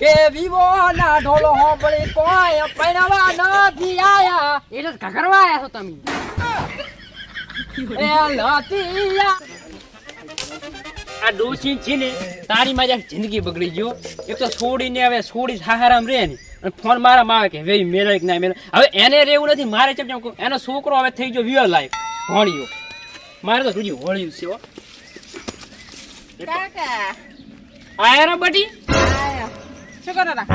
કે વિવો ના ઢોલો હોબળી કોઈ પૈણવા નથી આયા. એટલે જ ઘઘરવા આયા છો તમે. એ લતિયા આ ડોસી છે ને તારી માજા જિંદગી બગડી ગયો એક તો છોડીને હવે છોડી સહારામ રે ને. અને ફોન મારા માં આવે કે વે મેળે કે ના મેળે હવે એને રહેવું નથી મારે ચમ ચમ એનો છોકરો હવે થઈ ગયો વિયર લાઈફ ભણ્યો. મારે તો બીજું હોળ્યું છે હો. કાકા. આયા રે બટી. શું કરો તા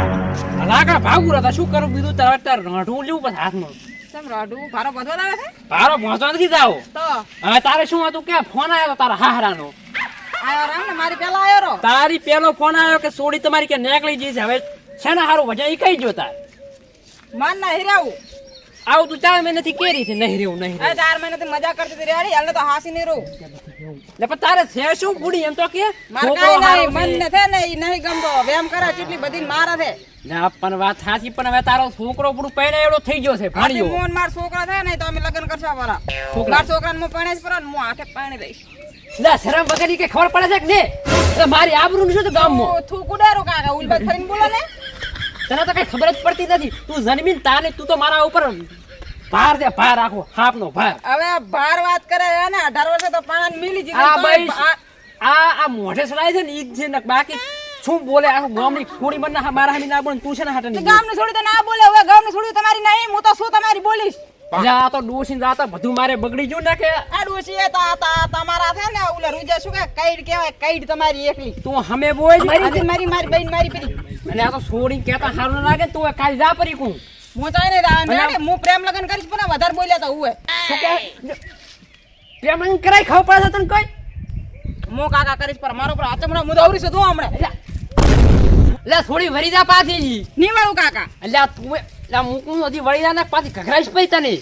લાકડા ભાગું શું કરું બીજું? તારે તાર રાંઢું લેવું પછી હાથમાં. તમ રોડું ભારો બધો આવે છે? તારો પહોંચવા નથી જાવ તો? હવે તારે શું હતું? કે ફોન આવ્યો તારા હાહરાનો? આયો રામ ને મારી પેલા આયો રો તારી પેલો ફોન આવ્યો કે સોડી તમારી કે નેકળી જઈ છે હવે છે ને હારું વજન ઈ કઈ જોતા મન ના હિરાવું. આવું તું ચાર મહિનાથી કેરી છે નહીં રેવું નહીં રેવું. ચાર મહિનાથી મજા કરતી હતી રેડી હાલ તો હાસી નહીં રહું. લે પણ તારે છે શું બુડી એમ તો કે? મારે કાંઈ નહીં મન ને છે ને નહીં ગમતો. વેમ કરે ચીટલી બધી મારે છે. આ પણ વાત સાચી પણ હવે તારો છોકરો પૂરું પહેણે એવડો થઈ ગયો છે ભાણિયો. મોન માર છોકરો થાય ને તો અમે લગ્ન કરશા છોકરા. માર છોકરાને હું પરણે જ પરા હું હાથે પાણી દઈશ. લે શરમ વગર કે ખબર પડે છે કે ને મારી આબરૂ ગામમાં. તું થૂકું ડેરો કાકા ઉલબત ફરીને બોલો ને. તને તો કઈ ખબર જ પડતી નથી. તું જન્મીન તાને તું તો મારા ઉપર ભાર દે ભાર રાખો હાપનો ભાર. હવે ભાર વાત કરે હે ને અઢાર વર્ષે તો પાન મિલી આ ભાઈ આ આ મોઢે સડાય છે ને ઈ છે ને બાકી શું બોલે આખું ગામની થોડી મને મારા હામી ના બોલે તું છે ને હાટે નહીં ગામની છોડી તો ના બોલે હવે ગામની છોડી તમારી નહીં હું તો શું તમારી બોલીશ? જા તો ડોસી જા તો બધું મારે બગડી ગયું ને કે. આ ડોસી એ તા તા તમારા છે ને ઓલે રૂજા શું કે કઈડ કહેવાય કઈડ તમારી એકલી. તું હમે બોલ મારી મારી મારી બહેન મારી પરી અને આ તો છોડી કેતા સારું લાગે તું કાલ જા પરી કું. હું તો એને દા- હું પ્રેમ લગન કરીશ પણ વધારે બોલ્યા તો હું પ્રેમ કરાય ખાવ પડે તને કઈ? હું કાકા કરીશ પર મારો પર આચમણો હું દોરી છું તું હમણે. લે થોડી વરી જા પાછી. નિવાળું કાકા. એટલે તું એટલે મૂકું હજી વળી જા ને પાછી ઘઘરાઈશ પઈ તને.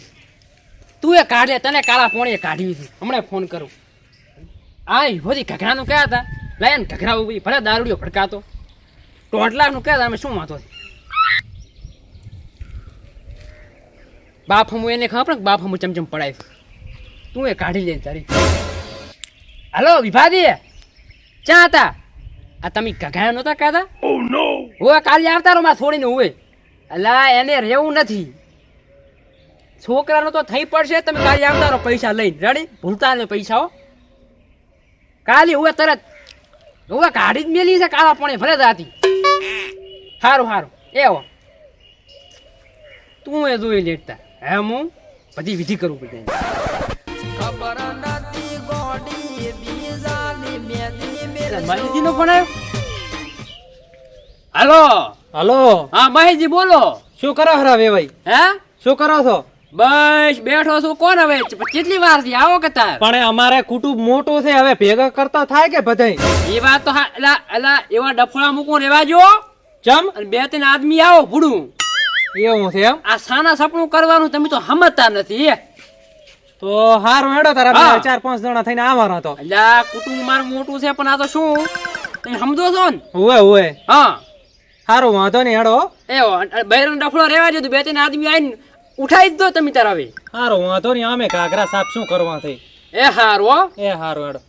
તું એ કાઢે તને કાળા પોણીએ કાઢ્યું છે હમણાં ફોન કરું. આ હોધી ઘઘરાનું કયા હતા. ઘઘરા ઊભી ભલે દારૂડિયો ભડકાતો. ટોટલાનું કયા અમે શું વાંધો છે? બાપ હમું એને ખબર ને બાપ હમું ચમચમ પડાય તું એ કાઢી લે તારી. હલો વિભાદી ચા હતા? આ તમે ઘઘરા નહોતા કહેતા હવે કાલે આવતા રહો મારે છોડીને હોય અલા એને રહેવું નથી. છોકરાનો તો થઈ પડશે તમે કાલે આવતા રહો પૈસા લઈને. રેડી ભૂલતા ને પૈસા હો. કાલે હવે તરત. હવે કાઢી જ મેલી છે કાળા પણ ભલે હતી સારું સારું એવો તું એ જોઈ લેતા. હે હું? બધી વિધિ કરવું પડે. ખબર નથી ગોડી બીજાની મેદી મેલ મહેશજી ફોન આવ્યો? હાલો? હલો. હા મહેશજી બોલો. શું કરો હરા વેવાઈ? હે? શું કરો છો? બસ બેઠો છું. કોણ હવે? કેટલી વારથી? આવો કે તાર? પણ અમારે કુટુંબ મોટું છે હવે ભેગા કરતા થાય કે બધાય? એ વાત તો હા એલા એલા એવા ડફળા મૂકું રેવા જો. ચમ? અને બે ત્રણ આદમી આવો ભૂડું. એવું છે એમ? આ સાના સપનું કરવાનું તમે તો સમજતા નથી તો હારું હેડો તારા ચાર પાંચ જણા થઈને આવવાનો તો. એટલે કુટુંબ મારું મોટું છે પણ આ તો શું? તમે સમજો છો ને? હોય હોય હા. હારું વાંધો નહીં હેડો. એવો બહેર ડફળો રહેવા જો બે ત્રણ આદમી આવીને ઉઠાઈ જ દો તમે તારા હવે. હારું વાંધો નહીં અમે કાગરા સાફ શું કરવા થઈ એ હારું એ હારું હેડો.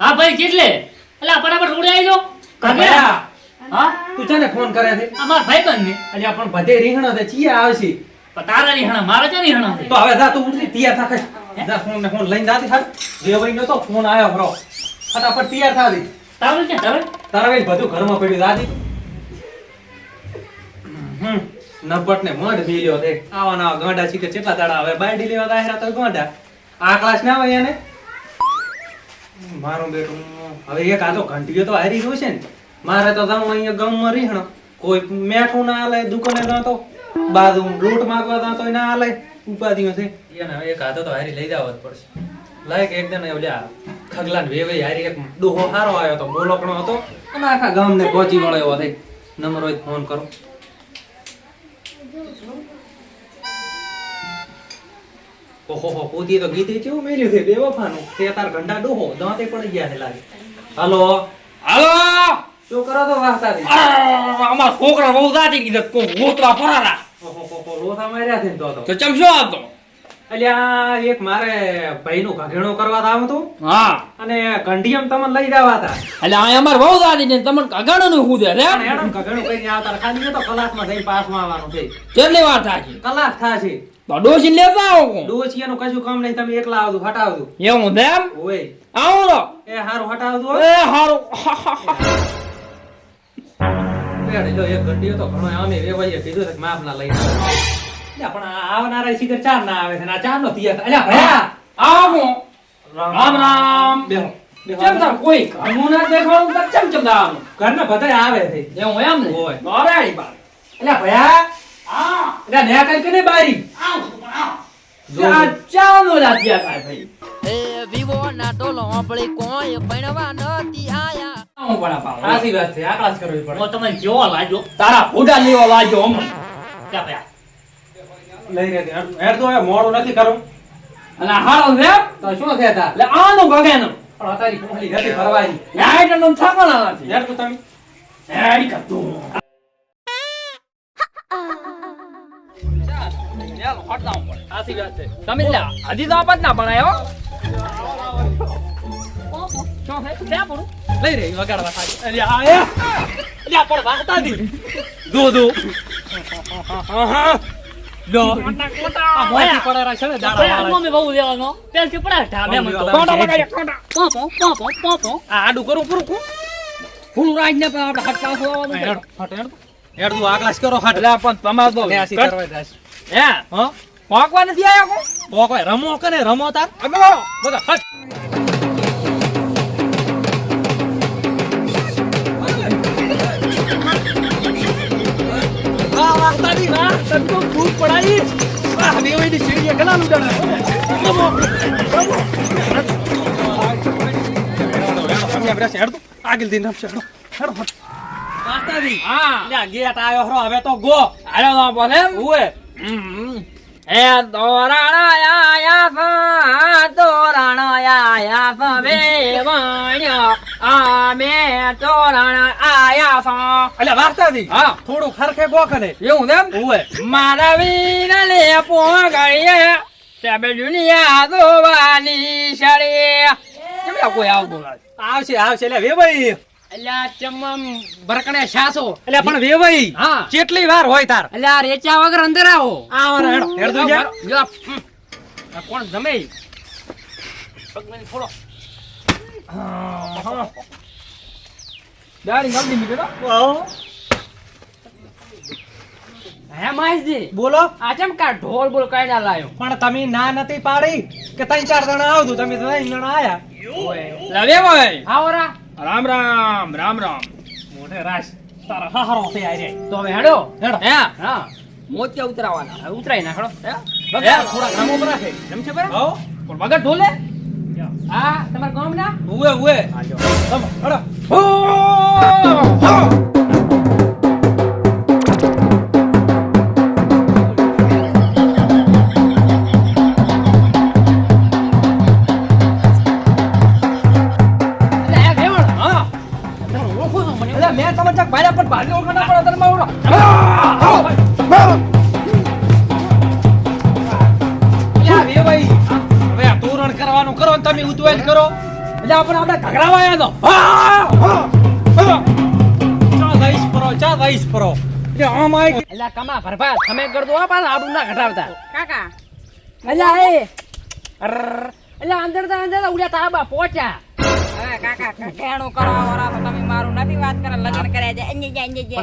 હા ભાઈ કેટલે? એટલે રોડે આવી જાઓ. કાગરા, હા? તું છે ફોન કરે છે? અમાર ભાઈ બંધ ને અલ્યા આપણ બધે રીંગણો તે ચિયા આવશે. તારા રીહણા મારા ચા રીહણા તો હવે જા તું ઉઠી તૈયાર થા જા ફોન ને ફોન લઈને જાતી થાક વેવાઈ નો તો ફોન આવ્યો ખરો ફટાફટ તૈયાર થાલી તારું કે તારે? તારા વેલ બધું ઘરમાં પડ્યું દાદી હમ નપટ ને મઢ મેલ્યો દે આવા ના ગાંડા છે કે કેટલા તાડા હવે બાયડી લેવા દાહેરા તો ગાંડા. આ ક્લાસ ના આવે એને? મારું બેટું હવે એક આ તો ઘંટીઓ તો હારી ગયું છે ને. મારે તો જાઉં અહીંયા ગામમાં રીહણ કોઈ મેઠું ના આલે દુકાને ના તો બાજુ લૂંટ માંગવા ના તો ના આલે ઉપાધિઓ છે. એને એક હાથો તો હારી લઈ જાવ જ પડશે. લાયક એકદમ ઓલ્યા ખગલાન વેવે હારી એક ડોહો હારો આવ્યો તો બોલકણો હતો અને આખા ગામને પહોંચી વળ્યો થઈ નંબર હોય ફોન કરો. ઓહો હો પોતી તો ગીતે કેવું મેલ્યું છે બેવફાનું. તે તાર ઘંટા ડોહો દાંતે પડી ગયા ને લાગે. હાલો. હાલો! શું કરો તો વાહતા દે આમાં છોકરા બહુ દાટી કીધા કો ગોતવા ફરારા. લોથા માર્યા છે તો તો. તો ચમ શું આવતો અલ્યા એક મારે ભાઈનું ઘઘેણો કરવા આવું હતું હા. અને ઘંટીયમ તમને લઈ જવા હતા એટલે આ અમાર બહુ દાદી ને તમને ઘઘેણો નું હું દે રે ઘઘેણો હેડો ને આવતા ખાલી તો કલાકમાં જઈને પાસમાં આવવાનું છે. કેટલી વાર થાય કલાક થાય છે તો ડોસી લેતા આવો ડોસી એનું કશું કામ નહીં તમે એકલા આવજો હટાવજો. એવું તેમ ઓય. આવો તો એ હારું હટાવજો. એ હારું. બેડ લો એક ઘંટીયો તો ઘણો આમે વેવાઈએ કીધું છે કે માપ ના લઈને. આવો. પણ આવનારા શિખર ચાર ના આવે છે ને ચાર નો તૈયાર થાય. ભયા આવો. રામ રામ. બેહો. બેહો. તાર કોઈ ઘરનું ના દેખાડું તાર ચમ ચમ દાવાનું ઘરના બધાય આવે છે. એવું એમ ને ઓય. બરાડી બાર. અલ્યા ભયા. આ અલ્યા ન્યા કઈ કે બારી? આ ચાનો રાજ્યા ભાઈ. એ વિવો ના ટોલો હોંભળી કોઈ ભણવા નથી આયા. સાચી વાત છે કરવી પડે હું તમને કેવો તારા ભૂડા લેવા વાજો હમણાં ક્યાં ભયા લઈ રે હેડ તો મોડું નથી કરું અને હારો છે તો શું છે તાર એટલે આનું ગગેનું પણ અતારી કોહલી નથી ફરવાની લાઈટનું થાકણા નથી હેડ તો તમે એડી કતું સાચી વાત છે તમે હજી તો આપત ના ભણાયો શું છે ત્યાં પૂરું લઈ રે વગાડવા સાચી અલ્યા આયા અલ્યા પણ વાગતા દી દો દો દો આ મોટી પડેરા છે ને દાડા વાળા મમ્મી બહુ લેવાનો પેલથી પડે ઢાબે મને તો કોટા બગાડ્યા પોપો પોપો પોપો આ આડું કરું પૂરું કું ફૂલ રાજ ને આપણે હટકા ખોવાનું હેડ હટ હેડ હેડ તું આગલાશ કરો હટ એટલે પણ તમાર તો ને કરવા જાશ હે હા પોકવા નથી આયા કો ઓ રમો કને રમો તાર અગો બધા હટ તારી વાહ તને તો લુડાણા રમો રમો તમે આપણે હેડ તો આગળ દિન હેડો. હેડો. માતાજી હા. ગેટ આયો હવે તો ગો. આવ્યો બોલે ઉએ એ તોરણ આયા સા તોરણ આયા બે વાણ્યો આમે તોરણ આયા સા એટલે વાર્તાજી હા. થોડું ખરખે ગો કને એવું એમ? ઉએ મારા વીર લે પોગળીએ સાબે દુનિયા દોવાની શરી કેમ કોઈ આવતું નથી? આવશે આવશે. લે વેવાઈ. અલ્યા ચમમ ભરકણે શાસો અલ્યા પણ વેવાઈ. હા. કેટલી વાર હોય તાર? અલ્યા રેચા વગર અંદર આવો. આવો હેડો. હેડ જો, આ કોણ જમે? પગમાં ફોડો. દાડી ગમતી મીઠો હે મહેશજી બોલો. આ ચમ કા ઢોલ બોલ કઈ ના લાયો? પણ તમે ના નથી પાડી કે ત્રણ ચાર જણા આવતું તમે ત્રણ જણા આયા. લવે ભાઈ આવરા રામ રામ રામ રામ. મોઢે રાસ તારા હારો થઈ આય તો હવે હેડો હેડો. હે? હા. મોતિયા ઉતરાવાના. હવે ઉતરાઈ નાખડો હે? હે? બગા થોડા કામો પર રાખે. જમશે બરાબર? હો. પણ બગા ઢોલે? આ તમારા ગામ ના ઉએ ઉએ તમ હેડો એટલે એટલે મેં તમને ચક પણ તોરણ કરવાનું કરો તમે ઉતવાલ કરો. એટલે આપણે આપણે ઘઘરાવા આયા તો. ચા દઈશ પરો ચા દઈશ પરો. એટલે આમ આય એટલે કમા ભરભા તમે કરતો આ પાછા આબુ ના ઘટાડતા. કાકા. એટલે એ. એટલે અંદર તો અંદર તો ઉડ્યા તાબા પહોંચ્યા હવે કાકા ઘેણું કરવા વાળા તો તમે મારું નથી વાત કરે લગ્ન કર્યા છે. અંજે જે અંજે જે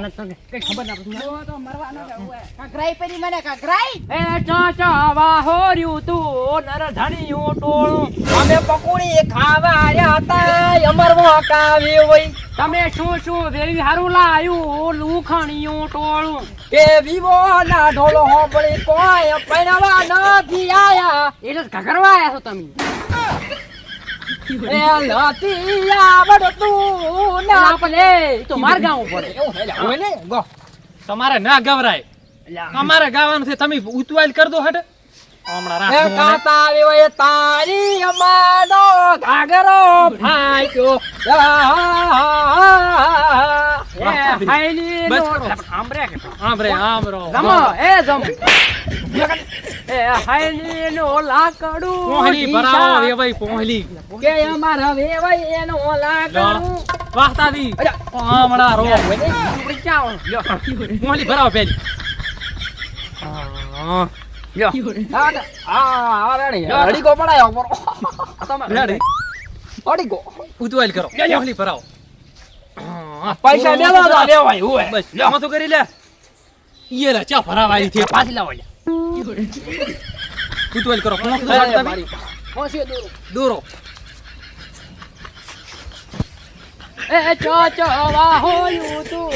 કઈ ખબર ના પડતી તો મરવાનો છે ઉએ. કાકરાઈ પરી મને કાકરાઈ! એ ચાચા વાહોર્યું તું નરધણીયું ટોળું. અમે પકોડી ખાવા હતા અમરવા કાવી હોય. તમે શું શું વેવી હારું લાયું લુખણીયું ટોળું? કે વિવો ના ઢોલો હોબળી કોઈ પૈણવા નથી આયા. એટલે ઘગરવા આયા છો તમે. તમારે ના ગવરાય. અમારે ગાવાનું છે તમે ઉતવાલ કરી દો હટ. તારી અમાનો ઘાઘરો ફાટ્યો. અમારા ભરાવો પેલી લ્યો. આ આ પડાયો ઉતવાલ કરો. ભરાવો. પૈસા મેલો તો લેવાય હોય બસ તો કરી લે. ઈએ લે ચા ભરાવા આવી છે. પાછી લાવો ઉતવાલ કરો. દોરો. એ ચો ચો વાહોયું તું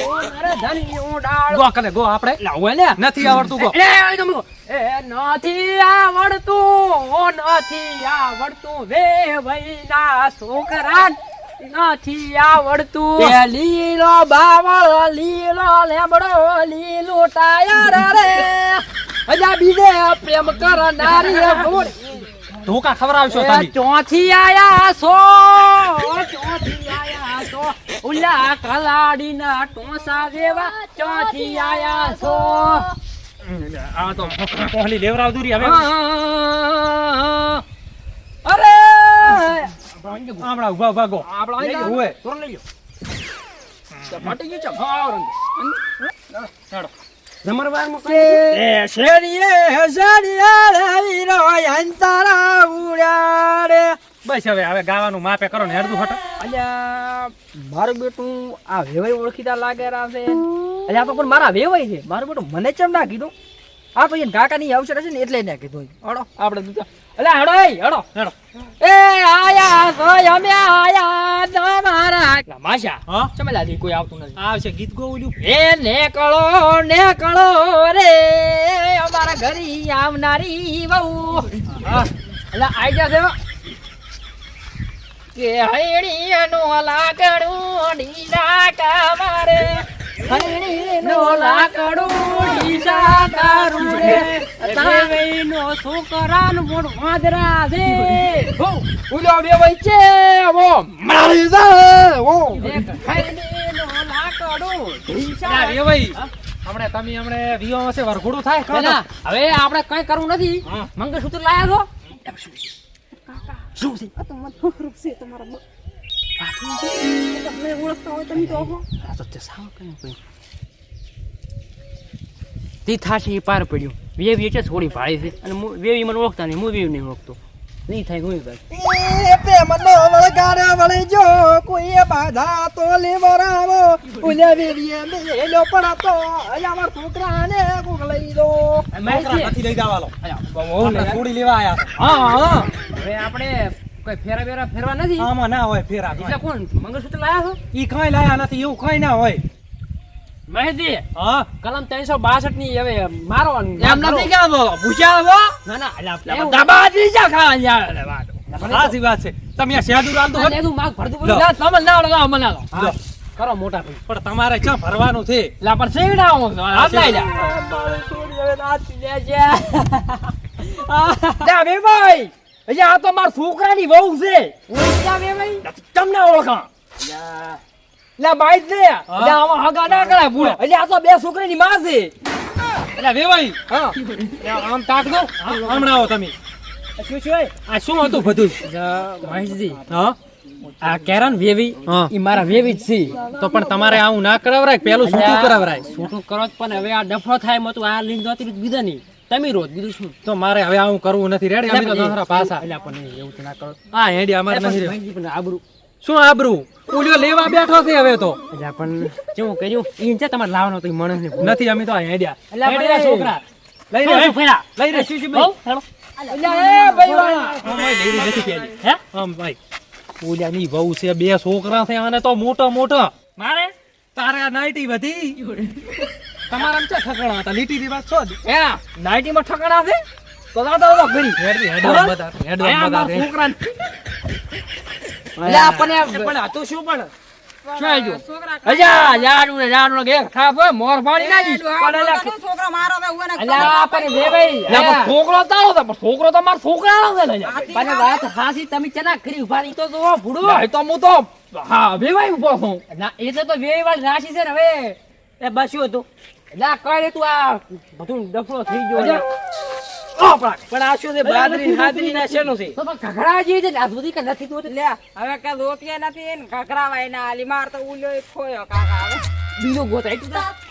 ધન્યું ડાળ ગો કલે ગો આપણે. લાવો લે નથી આવડતું ગો. એ એ તમે એ નથી આવડતું નથી આવડતું. વે ભઈના છોકરા નથી આવડતું. એ લીલો બાવળ લીલો લેબડો લીલો ટાયર રે અજા બીજે પ્રેમ કરનારી ભૂલ ધોકા ખવડાવશો તમે. ચોથી આયા છો ચોથી આયા ઉલા કલાડીના ટોસા દેવા ચોથી આયા છો. આ તો પહેલી લેવરાવ દૂરી હવે અરે! આપણા ઊભા ઊભા ગો. આપણા હોય. તોરણ લઈ લ્યો. ફાટી ગયું છે હા ચાલો. જમરવારમાં એ શેરીએ શેરીએ રવિરો અંતરા ઉડાડે. બસ હવે હવે ગાવાનું માપે કરો ને હેડતું હટ. અલ્યા મારું બેટું આ વેવાઈ ઓળખીતા લાગે છે. અલ્યા તો પણ મારા વેવાઈ છે. મારું બેટું મને ચમ ના કીધું? આ તો એને કાકા ની અવસર હશે ને એટલે ના કીધું હડો આપણે દૂધા અલ્યા હડો એ હડો. હેડો. એ આયા સોય અમે આયા તમારા માશા હા? ચમેલાથી કોઈ આવતું નથી. આવશે ગીત ગોવલ્યું એ નેકળો નેકળો રે અમારા ઘરી આવનારી વહુ. હા. એટલે આઈ જશે. કે હૈણીનો લાકડું ડીસા કામારે હૈણીનો લાકડું ડીસા તારું રે તાવેનો છોકરાન મોડ વાંદરા દે હો ઉલો બે છે વો મારી જા વો હૈણીનો લાકડું ડીસા રે ભાઈ હમણે તમે હમણે વિયો હશે વરઘોડું થાય. હવે આપણે કઈ કરવું નથી. મંગળસૂત્ર લાયા છો? શું છે આ તો તે સાવ કઈ કઈ. તે થાશે એ પાર પડ્યું વેવી એટલે છોડી પાડી છે અને મુ- વેવી મને ઓળખતા નહીં હું વેવી નહીં ઓળખતો નહીં થાય કોઈ ભાઈ પ્રેમનો વળગાડ વળી જો કોઈ બાધા તો લેવરાવો. ઉલે વેરીએ મેલો પડાતો અમાર છોકરાને કોક લઈ દો. નથી લઈ આપણે થોડી લેવા આયા હા હા હવે આપણે કોઈ ફેરા બેરા ફેરવા નથી? આમાં ના હોય ફેરા એટલે કોણ મંગળસૂત્ર લાયા છો? ઈ કઈ લાયા નથી એવું કઈ ના હોય. મહેદી હા? કલમ ત્રણસો બાસઠની હવે મારો એમ નથી કે ભૂસ્યા ના ના અલ્યા, એવું. એવું ખાવા યાર. વાત સાચી વાત છે. તમે આ શેરડું આલતું હો એનું માગ ભરતું લો. ના, તમે ના આવડે, લાવો, મને આલો. કરો મોટા ભાઈ. પણ તમારે ક્યાં ભરવાનું છે? લા પણ સેડા હું હાથ લાઈ જા. ના બે ભાઈ. અહીંયા આ તો મારા છોકરાની વહુ છે. ઓળખ્યા બે ભાઈ? તમને ઓળખા? લા. બાઈ દે લે. આમાં હગા ના કરાય ભૂલે. એટલે આ તો બે છોકરાની માં છે. એટલે વેવાઈ હા. આમ તાક દો હમણાં આવો તમે. શું આ શું હતું બધું? મહેશજી હા? આ કેરન વેવી. ઈ મારા વેવી જ છે. તો પણ તમારે આવું ના કરાવરાય પેલું છૂટું કરાવરાય. છૂટું કરો પણ હવે આ ડફો થાય મતું આ લીન જોતી બીજા નહીં તમે રોજ બીજું શું તો મારે હવે આવું કરવું નથી. રેડી અમે તો તમારા પાછા. એટલે પણ એવું તો ના કરો. હા હેડી અમારે નથી રહેવું. પણ આબરૂ. શું આબરું? ઓલ્યો લેવા બેઠો છે હવે તો. એટલે પણ કેવું કર્યું? ઈ છે તમારે લાવવાનો તો ઈ માણસ નથી અમે તો હેડ્યા. હેડ્યા છોકરા. લઈ રે લઈ રે શું શું ઓલ્યાની વહુ છે બે છોકરા છે અને તો મોટો મોટો. મારે? તારે આ નાઈટી વધી. તમારા ચા ઠકણા હતા લીટી વાત છો હે? નાઇટી માં ઠકાણા છે? તો દાદા ઓલો કરી હેડવી હેડવા બધા હેડવા બધા છોકરા લે આપણને પણ હતું શું પણ? છોકરા તારો પણ છોકરો તો મારો છોકરા છે ને પણ વાત હાસી તમે ચના કરી ઊભા તો જોવો ભૂડો. તો હું તો હા વેવાઈ ઊભો છું. ના એ તો તો વેય વાળી રાશિ છે ને હવે. એ બસ્યો હતું. એટલે કઈ તું આ બધું ડફળો થઈ ગયો અજા. એટલે. પણ આ શું છે બાદરી હાદરી ના શેનું છે? તો ઘઘડા જેવી છે આ સુધી કે નથી તો લે હવે કે રોટિયા નથી ને ઘઘરા વાય ના આલી માર તો ઉલ્યો ખોયો કાકા હવે. બીજો ગોતાઈ તું.